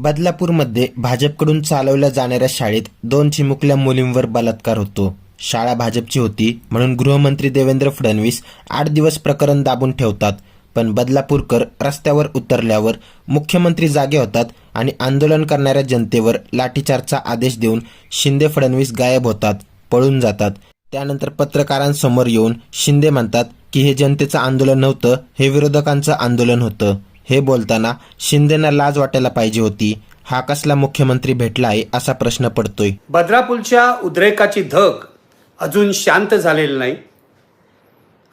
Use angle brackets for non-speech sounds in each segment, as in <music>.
बदलापूरमध्ये भाजपकडून चालवल्या जाणाऱ्या शाळेत दोन चिमुकल्या मुलींवर बलात्कार होतो. शाळा भाजपची होती म्हणून गृहमंत्री देवेंद्र फडणवीस आठ दिवस प्रकरण दाबून ठेवतात. पण बदलापूरकर रस्त्यावर उतरल्यावर मुख्यमंत्री जागे होतात आणि आंदोलन करणाऱ्या जनतेवर लाठीचार्जचा आदेश देऊन शिंदे फडणवीस गायब होतात पळून जातात. त्यानंतर पत्रकारांसमोर येऊन शिंदे म्हणतात की हे जनतेचं आंदोलन नव्हतं हे विरोधकांचं आंदोलन होतं. हे बोलताना शिंदेना लाज वाटायला पाहिजे होती. हा कसला मुख्यमंत्री भेटला आहे असा प्रश्न पडतोय. बद्रापूरच्या उद्रेकाची धग अजून शांत झालेली नाही.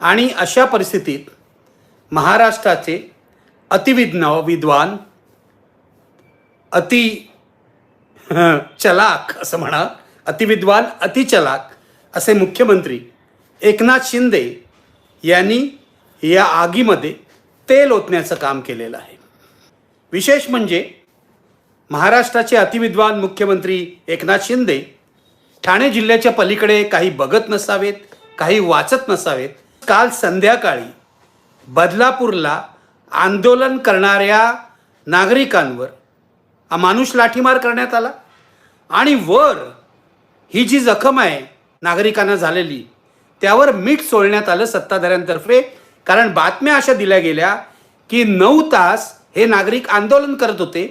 आणि अशा परिस्थितीत महाराष्ट्राचे अतिविज्ञ विद्वान अति <laughs> चलाक असं म्हणा अतिविद्वान अतिचलाक असे मुख्यमंत्री एकनाथ शिंदे यांनी या आगीमध्ये तेल ओतण्याचं काम केलेलं आहे. विशेष म्हणजे महाराष्ट्राचे अतिविद्वान मुख्यमंत्री एकनाथ शिंदे ठाणे जिल्ह्याच्या पलीकडे काही बघत नसावेत काही वाचत नसावेत. काल संध्याकाळी बदलापूरला आंदोलन करणाऱ्या नागरिकांवर अमानुष लाठीमार करण्यात आला आणि वर ही जी जखम आहे नागरिकांना झालेली त्यावर मीठ सोडण्यात आलं सत्ताधाऱ्यांतर्फे. कारण बातम्या अशा दिल्या गेल्या की नऊ तास हे नागरिक आंदोलन करत होते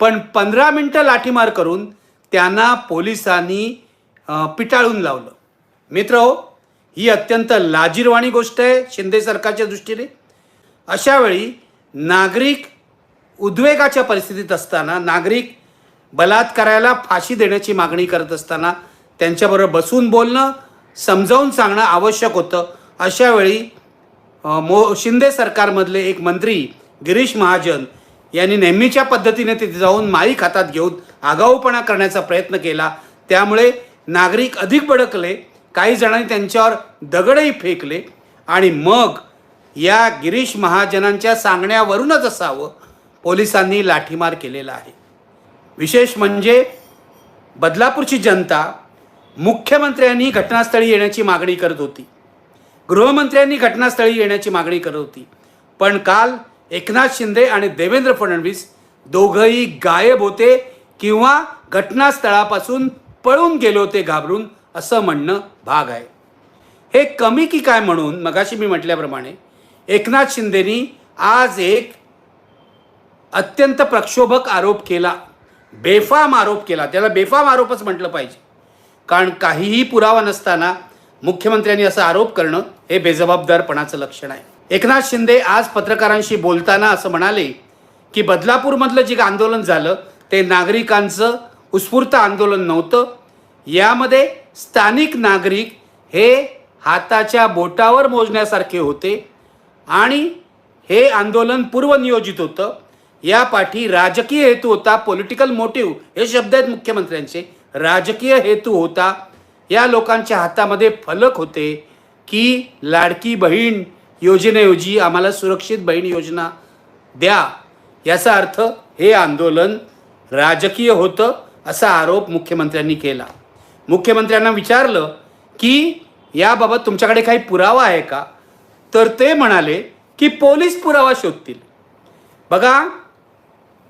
पण पंधरा मिनटं लाठीमार करून त्यांना पोलिसांनी पिटाळून लावलं. मित्र हो ही अत्यंत लाजीरवाणी गोष्ट आहे शिंदे सरकारच्या दृष्टीने. अशावेळी नागरिक उद्वेगाच्या परिस्थितीत असताना नागरिक बलात्काराला फाशी देण्याची मागणी करत असताना त्यांच्याबरोबर बसून बोलणं समजावून सांगणं आवश्यक होतं. अशावेळी मो शिंदे सरकारमधले एक मंत्री गिरीश महाजन यांनी नेहमीच्या पद्धतीने तिथे जाऊन माईक हातात घेऊन आगाऊपणा करण्याचा प्रयत्न केला. त्यामुळे नागरिक अधिक भडकले काही जणांनी त्यांच्यावर दगडही फेकले आणि मग या गिरीश महाजनांच्या सांगण्यावरूनच असावं पोलिसांनी लाठीमार केलेला आहे. विशेष म्हणजे बदलापूरची जनता मुख्यमंत्र्यांनी घटनास्थळी येण्याची मागणी करत होती. गृहमंत्र्यांनी घटनास्थळी येण्याची मागणी करत होती. पण काल एकनाथ शिंदे आणि देवेंद्र फडणवीस दोघंही गायब होते किंवा घटनास्थळापासून पळून गेले होते घाबरून असं म्हणणं भाग आहे. हे कमी की काय म्हणून? मगाशी मी म्हटल्याप्रमाणे एकनाथ शिंदेनी आज एक अत्यंत प्रक्षोभक आरोप केला बेफाम आरोप केला. त्याला बेफाम आरोपच म्हटलं पाहिजे. कारण काहीही पुरावा नसताना मुख्यमंत्र्यांनी असा आरोप करणं हे बेजबाबदारपणाचं लक्षण आहे. एकनाथ शिंदे आज पत्रकारांशी बोलताना असं म्हणाले की बदलापूरमधलं जे आंदोलन झालं ते नागरिकांचं उत्स्फूर्त आंदोलन नव्हतं. यामध्ये स्थानिक नागरिक हे हाताच्या बोटावर मोजण्यासारखे होते आणि हे आंदोलन पूर्वनियोजित होतं. यापाठी राजकीय हेतू होता पॉलिटिकल मोटिव्ह हे शब्द आहेत मुख्यमंत्र्यांचे राजकीय हेतू होता. या लोकांच्या हातामध्ये फलक होते. की लाडकी बहीण योजनेऐवजी आम्हाला सुरक्षित बहीण योजना द्या. याचा अर्थ हे आंदोलन राजकीय होतं असा आरोप मुख्यमंत्र्यांनी केला. मुख्यमंत्र्यांना विचारलं की याबाबत तुमच्याकडे काही पुरावा आहे का? तर ते म्हणाले की पोलीस पुरावा शोधतील. बघा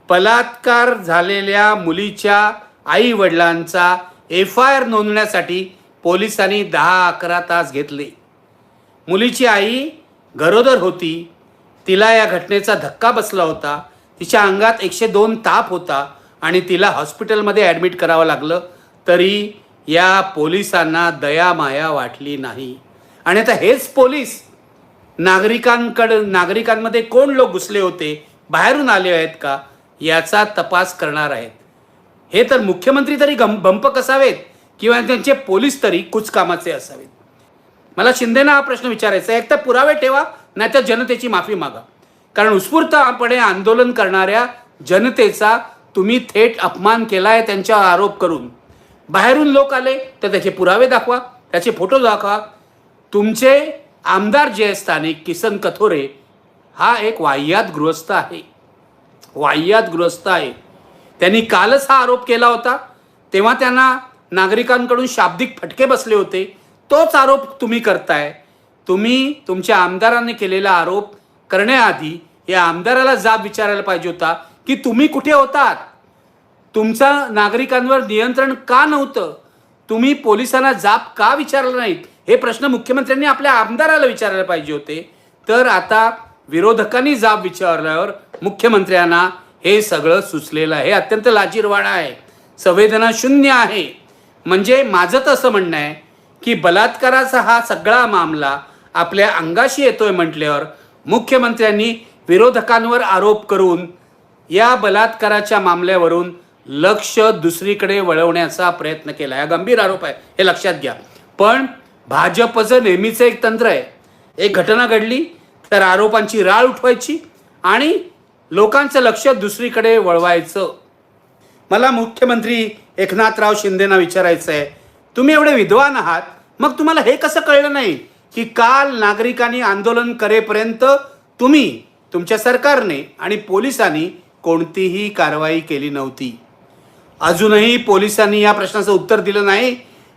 बलात्कार झालेल्या मुलीच्या आई वडिलांचा एफ आय आर नोंदण्यासाठी पोलिसांनी दहा अकरा तास घेतले. मुलीची आई गरोदर होती. तिला या घटनेचा धक्का बसला होता. तिच्या अंगात एकशे दोन ताप होता आणि तिला हॉस्पिटलमध्ये ॲडमिट करावं लागलं. तरी या पोलिसांना दया माया वाटली नाही. आणि आता हेच पोलीस. नागरिकांकडं नागरिकांमध्ये कोण लोक घुसले होते? बाहेरून आले आहेत का? याचा तपास करणार आहेत. हे तर मुख्यमंत्री तरी गम भंपक असावेत किंवा त्यांचे पोलीस तरी कुचकामाचे असावेत? मला शिंदेना हा प्रश्न विचारायचा आहे. एकतर पुरावे ठेवा नाही तर जनतेची माफी मागा. कारण उत्स्फूर्तपणे आंदोलन करणाऱ्या जनतेचा तुम्ही थेट अपमान केलाय त्यांच्यावर आरोप करून. बाहेरून लोक आले तर त्याचे पुरावे दाखवा त्याचे फोटो दाखवा. तुमचे आमदार जे स्थानिक किसन कथोरे हा एक वाह्यात गृहस्थ आहे. वाह्यात गृहस्थ आहे. त्यांनी कालच हा आरोप केला होता. तेव्हा त्यांना नागरिकांकडून शाब्दिक फटके बसले होते. तोच आरोप तुम्ही करताय. तुम्ही तुमच्या आमदारांनी केलेला आरोप करण्याआधी या आमदाराला जाब विचारायला पाहिजे होता की तुम्ही कुठे होतात? तुमचा नागरिकांवर नियंत्रण का नव्हतं? तुम्ही पोलिसांना जाब का विचारलं नाहीत? हे प्रश्न मुख्यमंत्र्यांनी आपल्या आमदाराला विचारायला पाहिजे होते. तर आता विरोधकांनी जाब विचारल्यावर मुख्यमंत्र्यांना हे सगळं सुचलेलं आहे. हे अत्यंत लाजीरवाणा आहे. संवेदना शून्य आहे. म्हणजे माझं तर असं म्हणणं आहे की बलात्काराचा हा सगळा मामला आपल्या अंगाशी येतोय म्हटल्यावर मुख्यमंत्र्यांनी विरोधकांवर आरोप करून या बलात्काराच्या मामल्यावरून लक्ष दुसरीकडे वळवण्याचा प्रयत्न केला. हा गंभीर आरोप आहे हे लक्षात घ्या. पण भाजपचं नेहमीचं एक तंत्र आहे. एक घटना घडली तर आरोपांची राळ उठवायची आणि लोकांचं लक्ष दुसरीकडे वळवायचं. मला मुख्यमंत्री एकनाथराव शिंदेना विचारायचं आहे तुम्ही एवढे विद्वान आहात. मग तुम्हाला हे कसं कळलं नाही की काल नागरिकांनी आंदोलन करेपर्यंत तुम्ही तुमच्या सरकारने आणि पोलिसांनी कोणतीही कारवाई केली नव्हती. अजूनही पोलिसांनी या प्रश्नाचं उत्तर दिलं नाही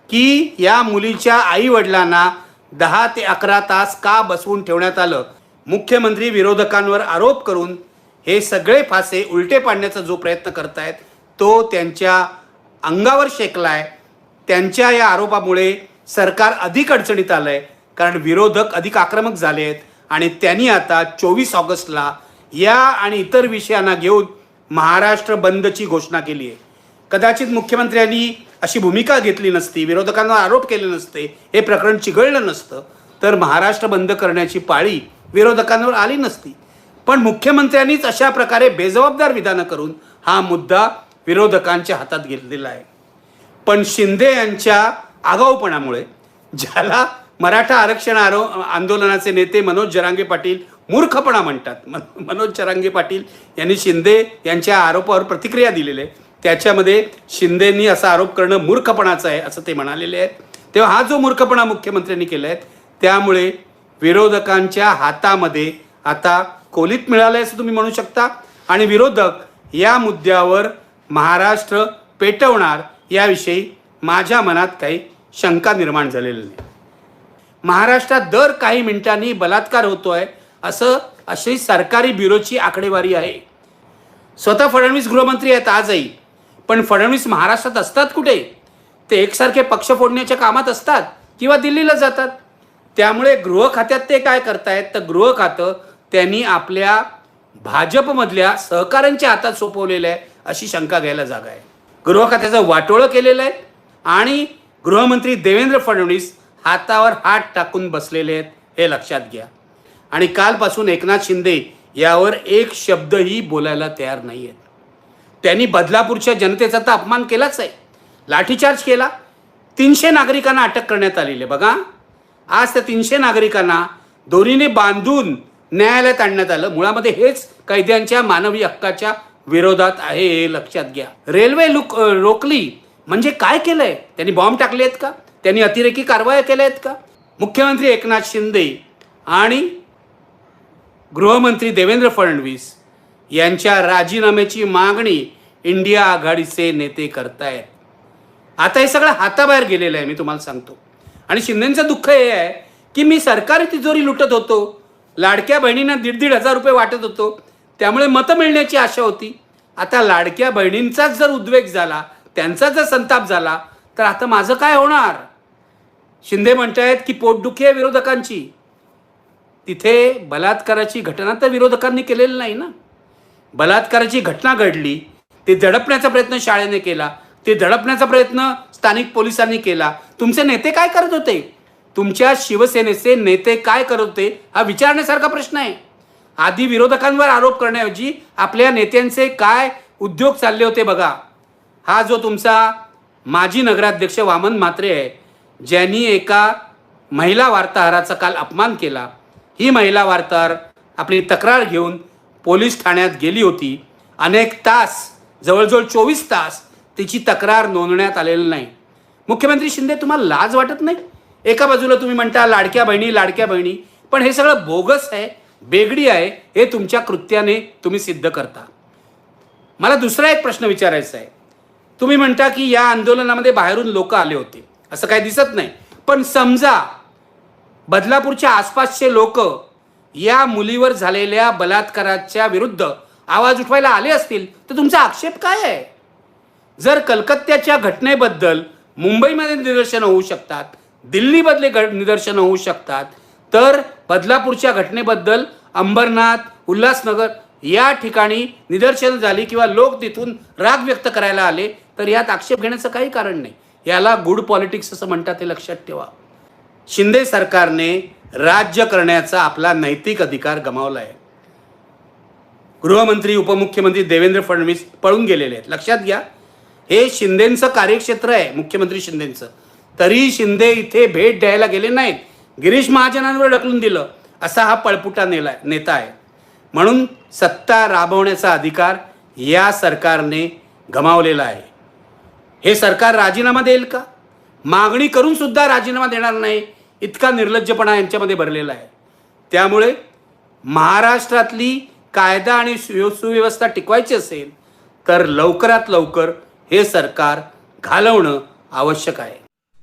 की या मुलीच्या आई वडिलांना दहा ते अकरा तास का बसवून ठेवण्यात आलं. मुख्यमंत्री विरोधकांवर आरोप करून हे सगळे फासे उलटे पाडण्याचा जो प्रयत्न करतायत तो त्यांच्या अंगावर शेकलाय. त्यांच्या या आरोपामुळे सरकार अधिक अडचणीत आलं आहे कारण विरोधक अधिक आक्रमक झाले आहेत. आणि त्यांनी आता चोवीस ऑगस्टला या आणि इतर विषयांना घेऊन महाराष्ट्र बंदची घोषणा केली आहे. कदाचित मुख्यमंत्र्यांनी अशी भूमिका घेतली नसती विरोधकांना आरोप केले नसते हे प्रकरण चिघळलं नसतं तर महाराष्ट्र बंद करण्याची पाळी विरोधकांवर आली नसती. पण मुख्यमंत्र्यांनीच अशा प्रकारे बेजबाबदार विधानं करून हा मुद्दा विरोधकांच्या हातात घेतलेला आहे. पण शिंदे यांच्या आगाऊपणामुळे ज्याला मराठा आरक्षण आरो आंदोलनाचे नेते मनोज जरांगे पाटील मूर्खपणा म्हणतात. मन- मनोज जरांगे पाटील यांनी शिंदे यांच्या आरोपावर प्रतिक्रिया दिलेली आहे. त्याच्यामध्ये शिंदेंनी असा आरोप करणं मूर्खपणाचं आहे असं ते म्हणालेले आहेत. तेव्हा हा जो मूर्खपणा मुख्यमंत्र्यांनी केला आहे त्यामुळे विरोधकांच्या हातामध्ये आता कोलीत मिळालं आहे असं तुम्ही म्हणू शकता. आणि विरोधक या मुद्द्यावर महाराष्ट्र पेटवणार याविषयी माझ्या मनात काही शंका निर्माण झालेली नाही. महाराष्ट्रात दर काही मिनिटांनी बलात्कार होतो आहे असं अशी सरकारी ब्युरोची आकडेवारी आहे. स्वतः फडणवीस गृहमंत्री आहेत आजही पण फडणवीस महाराष्ट्रात असतात कुठे? ते एकसारखे पक्ष फोडण्याच्या कामात असतात किंवा दिल्लीला जातात? त्यामुळे गृह खात्यात ते काय करतायत? तर गृह खातं त्यांनी आपल्या भाजपमधल्या सहकाऱ्यांच्या हातात सोपवलेलं आहे अशी शंका घ्यायला जागा आहे. गृहखात्याचं वाटोळं केलेलं आहे आणि गृहमंत्री देवेंद्र फडणवीस हातावर हात टाकून बसलेले आहेत हे लक्षात घ्या. आणि कालपासून एकनाथ शिंदे यावर एक शब्दही बोलायला तयार नाही आहेत त्यांनी बदलापूरच्या जनतेचा तर अपमान केलाच आहे. लाठीचार्ज केला. तीनशे नागरिकांना अटक करण्यात आलेली आहे. बघा आज त्या तीनशे नागरिकांना दोरीने बांधून न्यायालयात आणण्यात आलं. मुळामध्ये हेच कैद्यांच्या मानवी हक्काच्या विरोधात आहे हे लक्षात घ्या. रेल्वे लुक रोखली. म्हणजे काय केलंय? त्यांनी बॉम्ब टाकले आहेत का? त्यांनी अतिरेकी कारवाया केल्या आहेत का? मुख्यमंत्री एकनाथ शिंदे आणि गृहमंत्री देवेंद्र फडणवीस यांच्या राजीनाम्याची मागणी इंडिया आघाडीचे नेते करतायत. आता हे सगळं हाताबाहेर गेलेलं आहे मी तुम्हाला सांगतो. आणि शिंदेचं दुःख हे आहे की मी सरकारी तिजोरी लुटत होतो. लाडक्या बहिणींना दीड दीड हजार रुपये वाटत होतो. त्यामुळे मतं मिळण्याची आशा होती. आता लाडक्या बहिणींचाच जर उद्वेग झाला त्यांचा जर संताप झाला तर आता माझं काय होणार? शिंदे म्हणतायत की पोटदुखी आहे विरोधकांची. तिथे बलात्काराची घटना तर विरोधकांनी केलेली नाही ना? बलात्काराची घटना घडली ते दडपण्याचा प्रयत्न शाळेने केला ते दडपण्याचा प्रयत्न स्थानिक पोलिसांनी केला. तुमचे नेते काय करत होते? तुमच्या शिवसेनेचे नेते काय करत होते? हा विचारण्यासारखा प्रश्न आहे. आधी विरोधकांवर आरोप करण्याऐवजी आपल्या नेत्यांचे काय उद्योग चालले होते बघा. हा जो तुमचा माजी नगराध्यक्ष वामन म्हात्रे आहे ज्यांनी एका महिला वार्ताहराचा काल अपमान केला. ही महिला वार्ताहर आपली तक्रार घेऊन पोलीस ठाण्यात गेली होती. अनेक तास जवळजवळ चोवीस तास तिची तक्रार नोंदण्यात आलेली नाही. मुख्यमंत्री शिंदे तुम्हाला लाज वाटत नाही? एका बाजूला तुम्ही म्हणता लाडक्या बहिणी लाडक्या बहिणी पण हे सगळं बोगस आहे. बेगडी आहे हे तुमच्या कृत्याने तुम्ही सिद्ध करता. मला दुसरा एक प्रश्न विचारायचा आहे. तुम्ही म्हणता की या आंदोलनामध्ये बाहेरून लोक आले होते. असं काही दिसत नाही. पण समजा बदलापूरच्या आसपासचे लोक या मुलीवर झालेल्या बलात्काराच्या विरुद्ध आवाज उठवायला आले असतील तर तुमचा आक्षेप काय आहे? जर कलकत्त्याच्या घटनेबद्दल मुंबईमध्ये निदर्शनं होऊ शकतात दिल्लीमधले घ निदर्शनं होऊ शकतात तर बदलापूरच्या घटनेबद्दल अंबरनाथ उल्हासनगर या ठिकाणी निदर्शनं झाली किंवा लोक तिथून राग व्यक्त करायला आले तर यात आक्षेप घेण्याचं काही कारण नाही. याला गुड पॉलिटिक्स असं म्हणतात ते लक्षात ठेवा. शिंदे सरकारने राज्य करण्याचा आपला नैतिक अधिकार गमावला आहे. गृहमंत्री उपमुख्यमंत्री देवेंद्र फडणवीस पळून गेलेले आहेत. लक्षात घ्या हे शिंदेचं कार्यक्षेत्र आहे मुख्यमंत्री शिंदेचं. तरी शिंदे इथे भेट द्यायला गेले नाहीत. गिरीश महाजनांवर ढकलून दिलं असा हा पळपुटा नेला नेता आहे. म्हणून सत्ता राबवण्याचा अधिकार या सरकारने गमावलेला आहे. हे सरकार राजीनामा देईल का? मागणी करून सुद्धा राजीनामा देणार नाही इतका निर्लज्जपणा यांच्यामध्ये भरलेला आहे. त्यामुळे महाराष्ट्रातली कायदा आणि सुव्यवस्था टिकवायची असेल तर लवकरात लवकर हे सरकार घालवणं आवश्यक आहे.